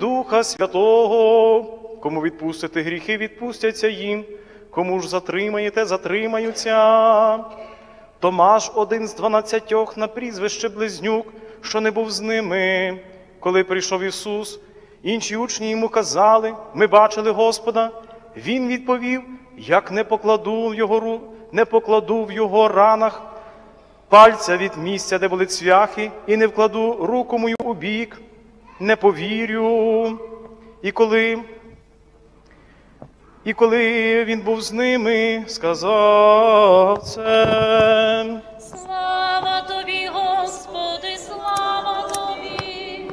Духа Святого, кому відпустите гріхи, відпустяться їм, кому ж затримаєте, затримаються. Томаш, один з дванадцятьох на прізвище Близнюк, що не був з ними, коли прийшов Ісус. Інші учні йому казали: Ми бачили Господа. Він відповів: Як не покладу в його не покладу в його ранах пальця від місця, де були цвяхи, і не вкладу руку мою у бік, не повірю. І коли, і коли він був з ними, сказав це. Слава тобі, Господи, слава тобі.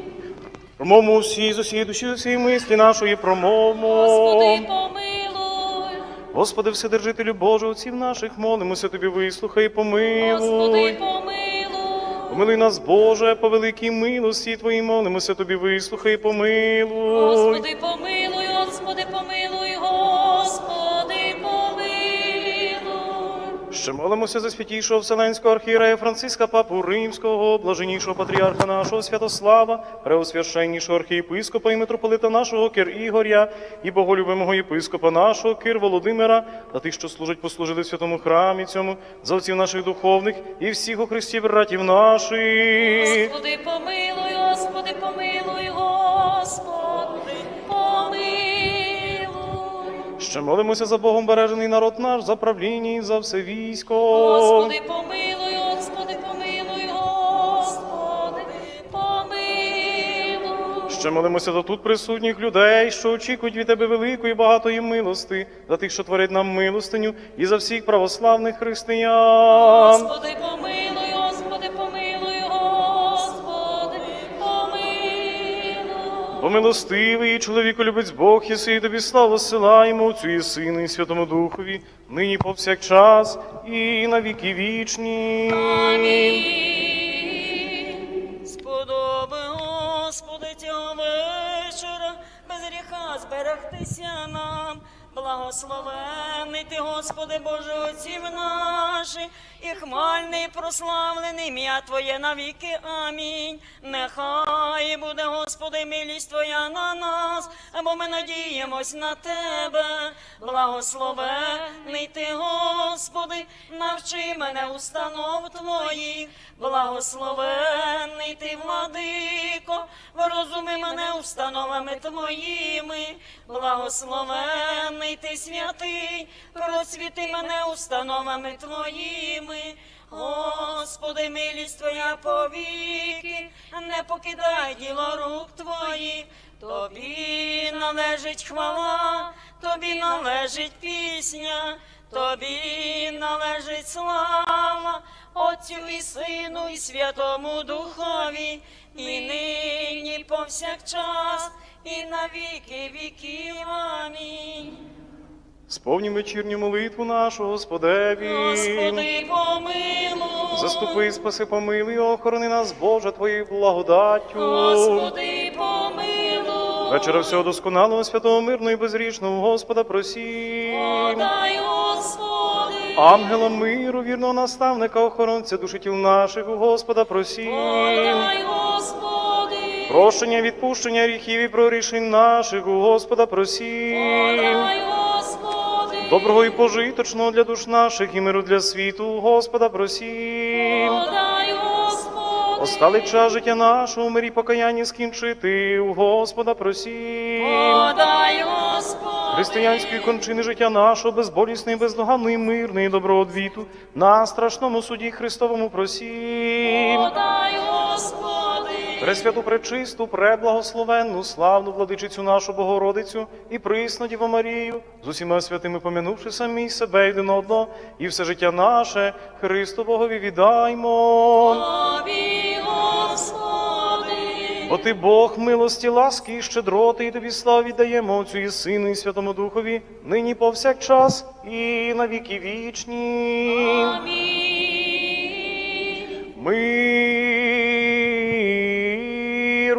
Промовмо усі з усієї душі, усієї мислі нашої промовмо. Господи, помилуй. Господи, Вседержителю Боже, отців наших, молимося тобі, вислухай і помилуй. Господи, помилуй. Помилуй нас, Боже, по великій милості Твоїй, молимося тобі, вислухай і помилуй. Господи, помилуй, Ще молимося за святійшого Вселенського архієрея Франциска Папу Римського, блаженнішого патріарха нашого Святослава, преосвященнішого архієпископа і митрополита нашого Кир Ігоря, і боголюбимого єпископа нашого Кир Володимира, та тих, що служать, послужили святому храмі цьому, за отців наших духовних і всіх у Христі братів наших. Господи, помилуй, Господи, помилуй, Господи, Ще молимося за Богом бережений народ наш, за правління і за все військо. Господи, помилуй, Господи, помилуй, Господи, помилуй. Ще молимося за тут присутніх людей, що очікують від тебе великої багатої милости, за тих, що творять нам милостиню, і за всіх православних християн. Господи, помилуй, Бо милостивий чоловіку любець Бог, єси, і тобі славу силаємо Отцю і Сину, і Святому Духові, нині повсякчас і на віки вічні. Амінь. Благословений ти, Господи, Боже, отців наших, і хмальний, прославлений ім'я Твоє навіки. Амінь. Нехай буде, Господи, милість Твоя на нас, бо ми надіємось на Тебе. Благословений ти, Господи, навчи мене установ Твоїх. Благословений ти, владико, врозуми мене установами Твоїми. Благословений ти, святий, просвіти мене установами Твоїми. Господи, милість Твоя повіки, не покидай діло рук Твоїх. Тобі належить хвала, тобі належить пісня, тобі належить слава, Отцю і Сину, і Святому Духові, і нині, повсякчас, і на віки віків. Амінь. Сповні вечірню молитву нашу, Господеві. Господи, помилуй. Заступи, спаси, помилуй, охорони нас, Боже, Твоєю благодаттю. Господи, помилуй. Вечора всього досконалого, святого, мирного і безрічного Господа просім. Подай, Господи. Ангела миру, вірного наставника, охоронця душі тіл наших, у Господа просім. Подай, Господи. Прощення, відпущення гріхів і прорішень наших, у Господа просім. Доброго і пожиточного для душ наших і миру для світу, у Господа просім. Остали час життя нашого, у мирі покаянні скінчити, у Господа просім. Християнської кончини життя нашого, безболісної, бездоганної, мирної, і доброго одвіту, на страшному суді Христовому просім. Подай, Господи. Пресвяту, пречисту, преблагословенну, славну владичицю нашу Богородицю і присну Діву Марію, з усіма святими помянувши самі себе один одного, і все життя наше Христу Богові віддаймо. Тобі, Бо ти Бог милості, ласки і щедроти, і тобі славу віддаємо Отцю і Сину, і Святому Духові, нині повсякчас і на віки вічні. Амінь. Мир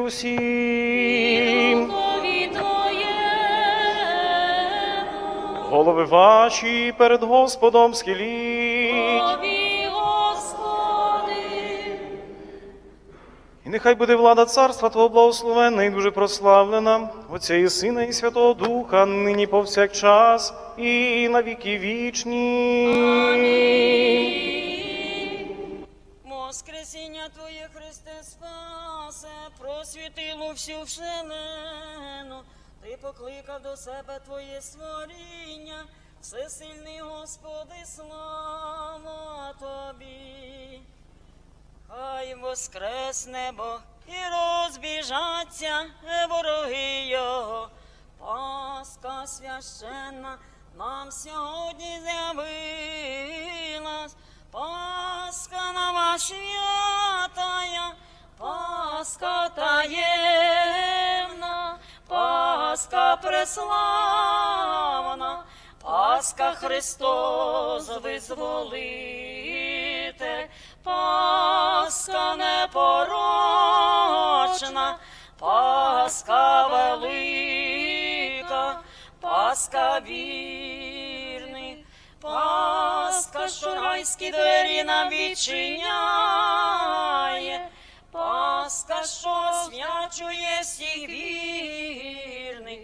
усім. Голови ваші перед Господом схиліть. І нехай буде влада царства Твого благословенна і дуже прославлена, Отця і Сина, і Святого Духа, нині повсякчас, і на віки вічні. Воскресіння Твоє, Христе, спасе, просвітило всю вселену. Ти покликав до себе Твоє створіння, всесильний Господи, слава Тобі. Хай воскресне Бог і розбіжаться вороги Його. Паска священна нам сьогодні з'явилась. Паска нова святая, Паска таємна, Паска преславна, Паска Христос визволитель, Паска непорочна, Паска велика, Паска вірний, Паска, що райські двері нам відчиняє, Паска, що свячує всіх вірних,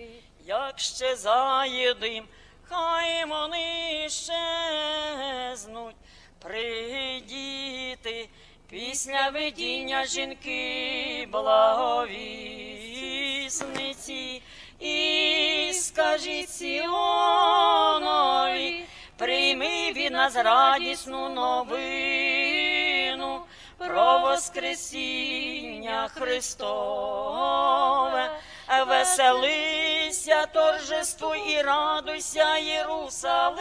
як ще заєдим, хай вони щезнуть, придіти, після видіння жінки благовісниці, і скажіть Сіонові, прийми від нас радісну новину про Воскресіння Христове. Веселися, торжествуй і радуйся, Єрусалиме,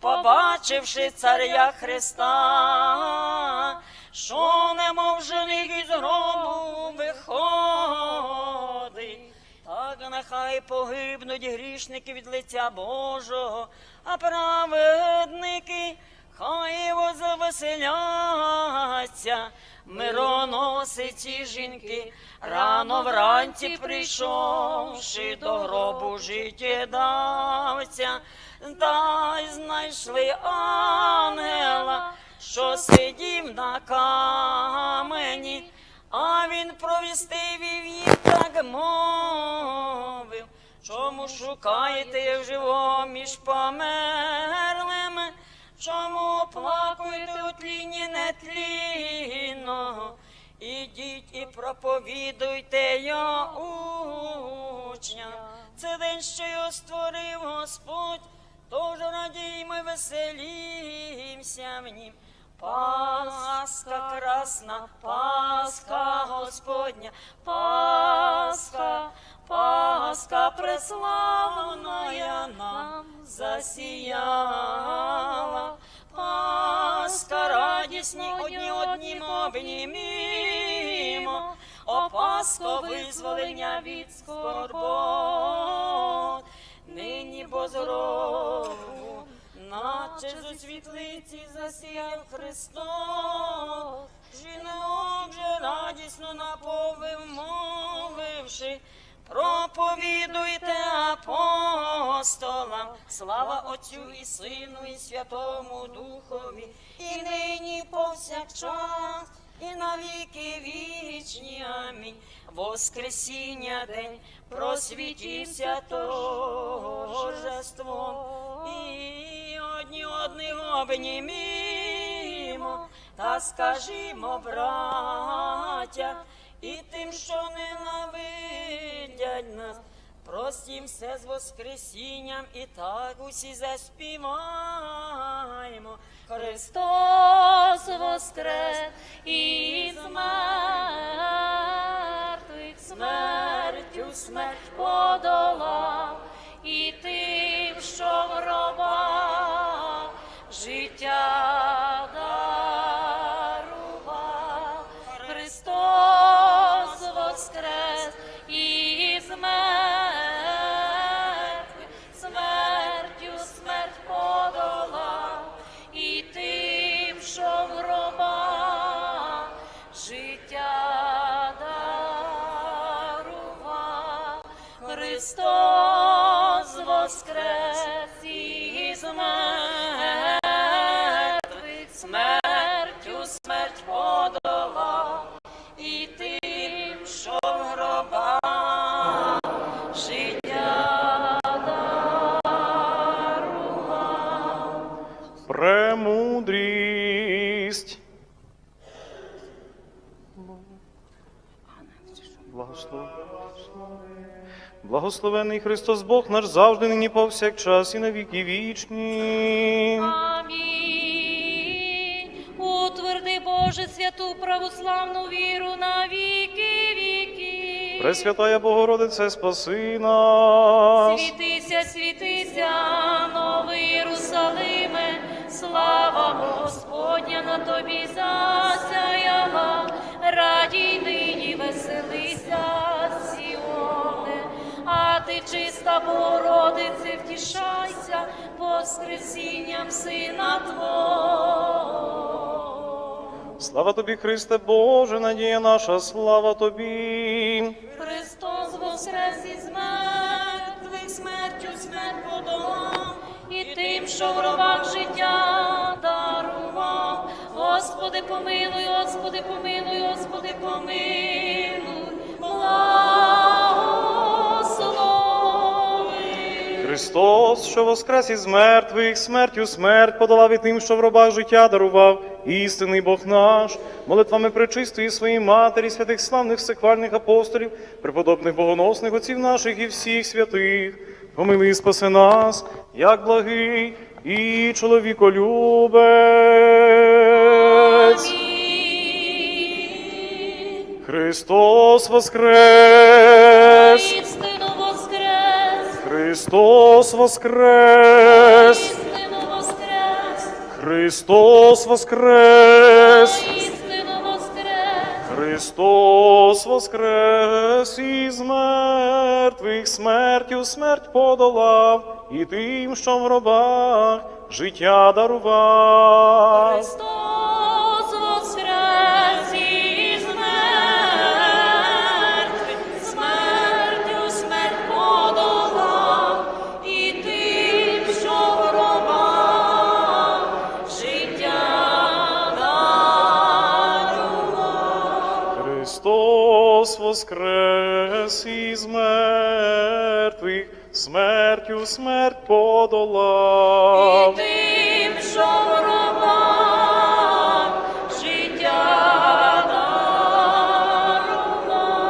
побачивши царя Христа, що немов жених із гробу виходить. Так нехай погибнуть грішники від лиця Божого, а праведники хай возвеселяться, мироносиці жінки, рано вранці прийшовши до гробу життєдавця, та й знайшли ангела, що сидів на камені. А він провістив він так мовив, чому шукаєте в живого між померлими, чому плакуєте у тліні нетлінного, ідіть і проповідуйте його учням. Це день, що його створив Господь, тож радіймо й веселімся в нім. Пасха красна, Пасха Господня, Пасха, Пасха преславная нам засіяла. Пасха радісні одні однім обнімімо, о Пасхо визволення від скорбот, нині бо здорову, наче з у світлиці засіяв Христос, жінок же радісно наповив, мовивши, проповідуйте апостолам, слава Отцю і Сину, і Святому Духові, і нині повсякчас, і на віки вічні. Амінь. Воскресіння день просвітівся торжеством, і одні одних обнімімо, та скажімо, браття, і тим, що ненавидять нас, простім все з Воскресінням, і так усі заспіваємо. Христос воскрес із мертвих смертю смерть подолав, і тим, що в гробах життя Благословений Христос Бог наш завжди, нині повсякчас і на віки вічні. Амінь. Утверди, Боже, святу православну віру на віки віки. Пресвятая Богородице, спаси нас. Світися, світися, новий Єрусалиме, слава Господня на тобі засяяла, радій ти чиста Богородице, втішайся, воскресінням Сина Твого. Слава тобі, Христе Боже, надія наша, слава тобі. Христос воскрес із мертвих, смертю смерть подолав, і тим, що в гробах життя дарував. Господи, помилуй, Господи, помилуй, Господи, помилуй, Христос, що воскрес із мертвих, смертю смерть подолав і тим, що в робах життя дарував, істинний Бог наш, молитвами пречистої своїй матері, святих славних всехвальних апостолів, преподобних богоносних отців наших і всіх святих, помилуй і спаси нас, як благий і чоловіколюбець. Амінь. Христос воскрес! Христос воскрес! Христос воскрес! Христос воскрес із мертвих смертю смерть подолав, і тим, що в гробах життя дарував. Воскрес із мертвих смертю смерть подолав. І тим, що в життя дарував.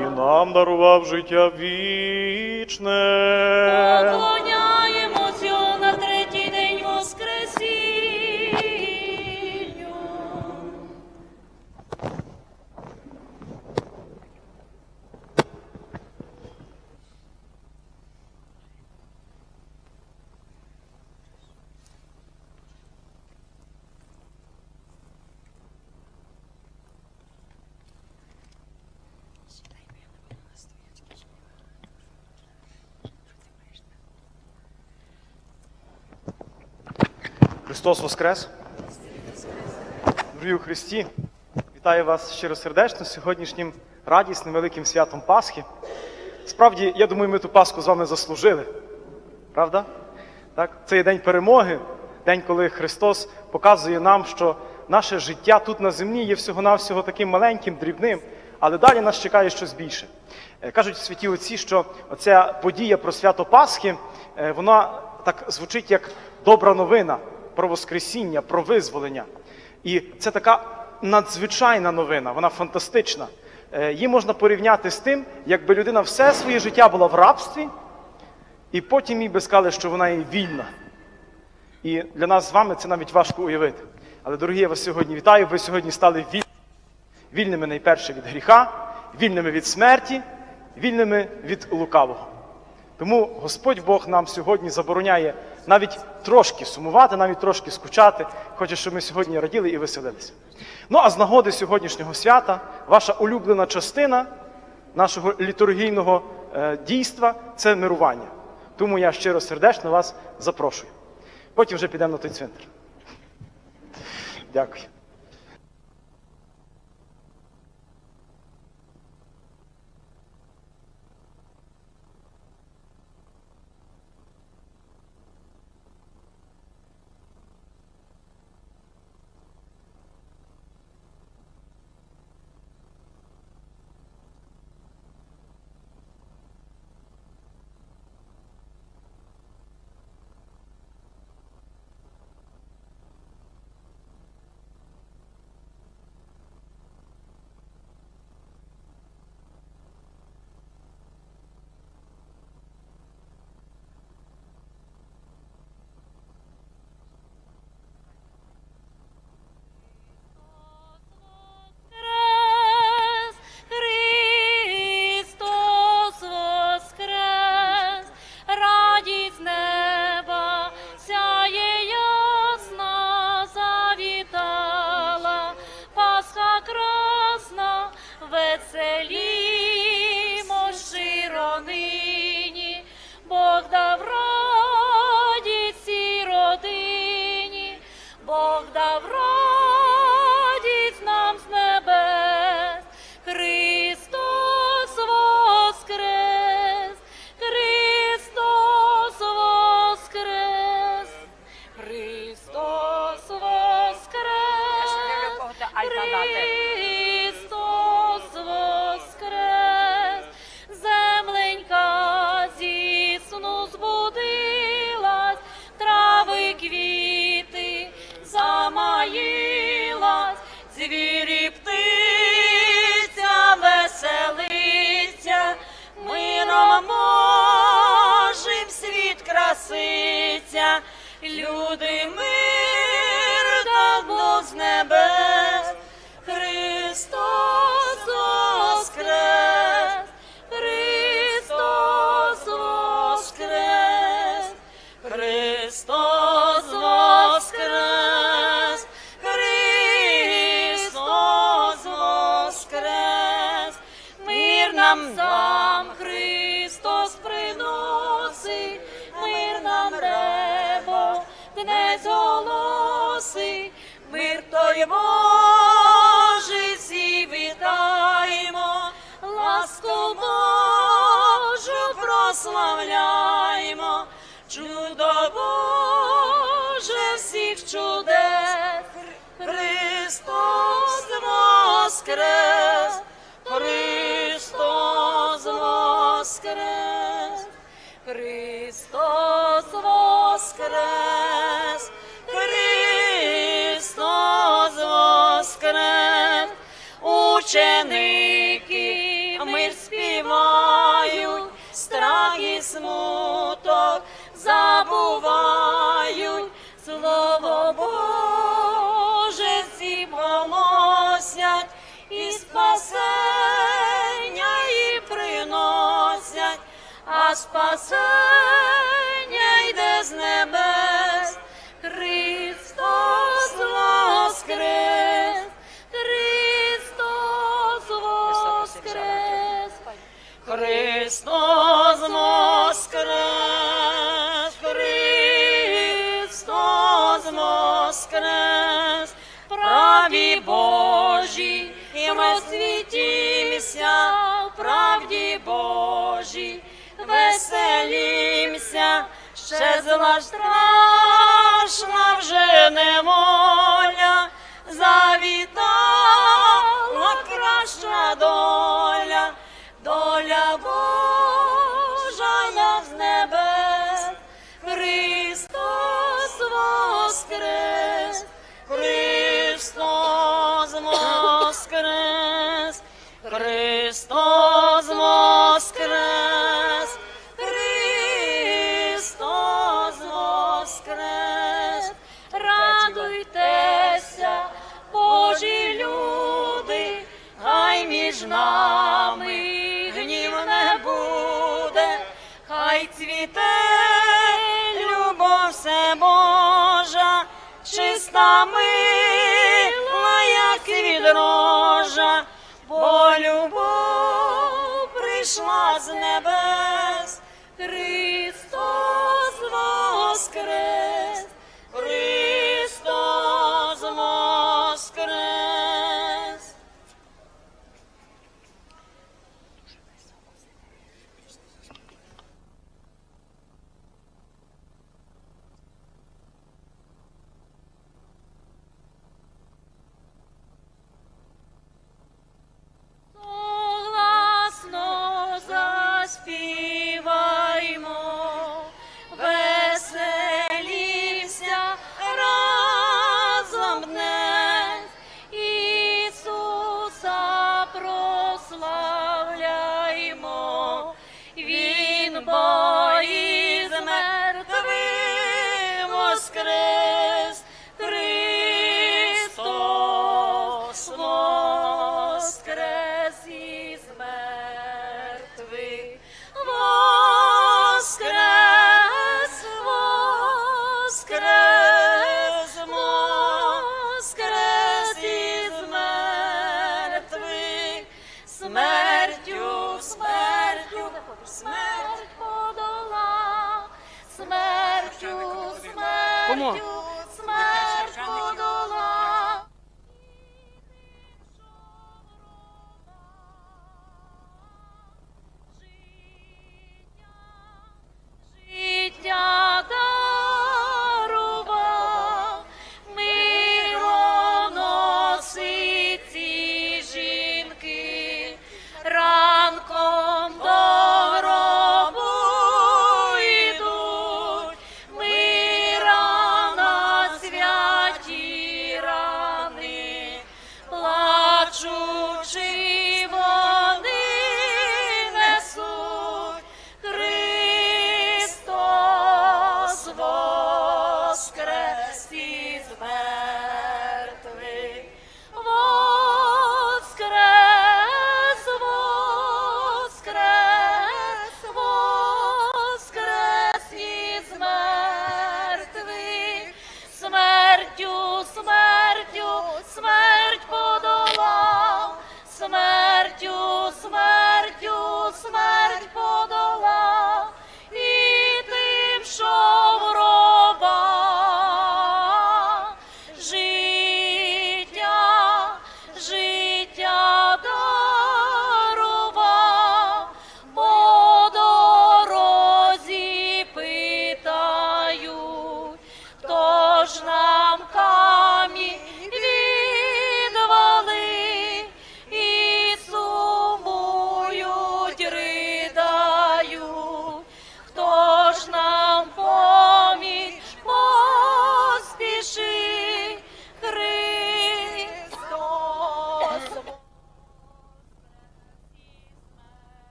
І нам дарував життя вічне. Поклоняємось його на третій день Воскресінню. Христос Воскрес! Дорогі у Христі! Вітаю вас щиросердечно сьогоднішнім радісним великим святом Пасхи. Справді, я думаю, ми ту Пасху з вами заслужили. Правда? Так? Це є день перемоги, день, коли Христос показує нам, що наше життя тут на землі є всього-навсього таким маленьким, дрібним, але далі нас чекає щось більше. Е, Кажуть святі отці, що оця подія про свято Пасхи, е, вона так звучить як добра новина про Воскресіння, про визволення. І це така надзвичайна новина, вона фантастична. Е, Її можна порівняти з тим, якби людина все своє життя була в рабстві, і потім їй би сказали, що вона є вільна. І для нас з вами це навіть важко уявити. Але, дорогі, я вас сьогодні вітаю. Ви сьогодні стали вільними. Вільними найперше від гріха, вільними від смерті, вільними від лукавого. Тому Господь Бог нам сьогодні забороняє навіть трошки сумувати, навіть трошки скучати, хоче, щоб ми сьогодні раділи і веселилися. Ну а з нагоди сьогоднішнього свята, ваша улюблена частина нашого літургійного е, дійства це мирування. Тому я щиро сердечно вас запрошую. Потім вже підемо на той цвинтар. Дякую. ласку Божу прославляймо, чудо Боже всіх чудес, Христос воскрес, Христос воскрес, Христос воскрес, Христос воскрес, ученик. Мають страх і смуток забувають, слово Боже всі голосять і спасення і приносять, а спасення йде з небес. noja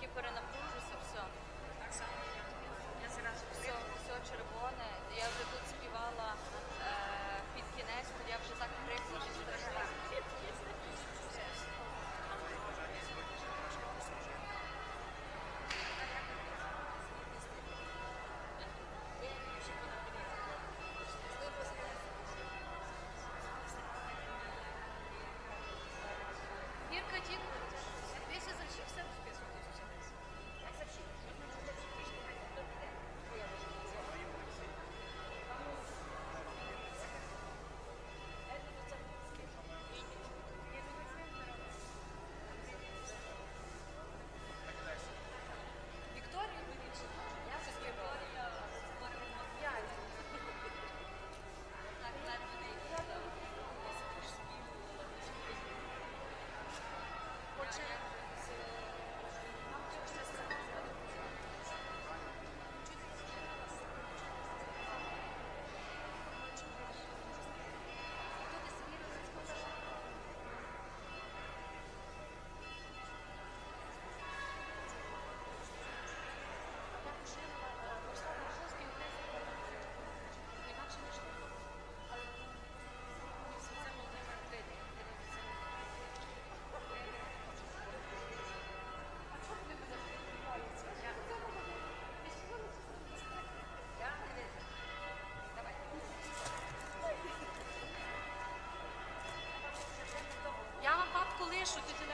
тільки перенапружуся, все. Так само я. Я зразу все, все червоне. Я вже тут співала е, під кінець, я вже так прикла, що Just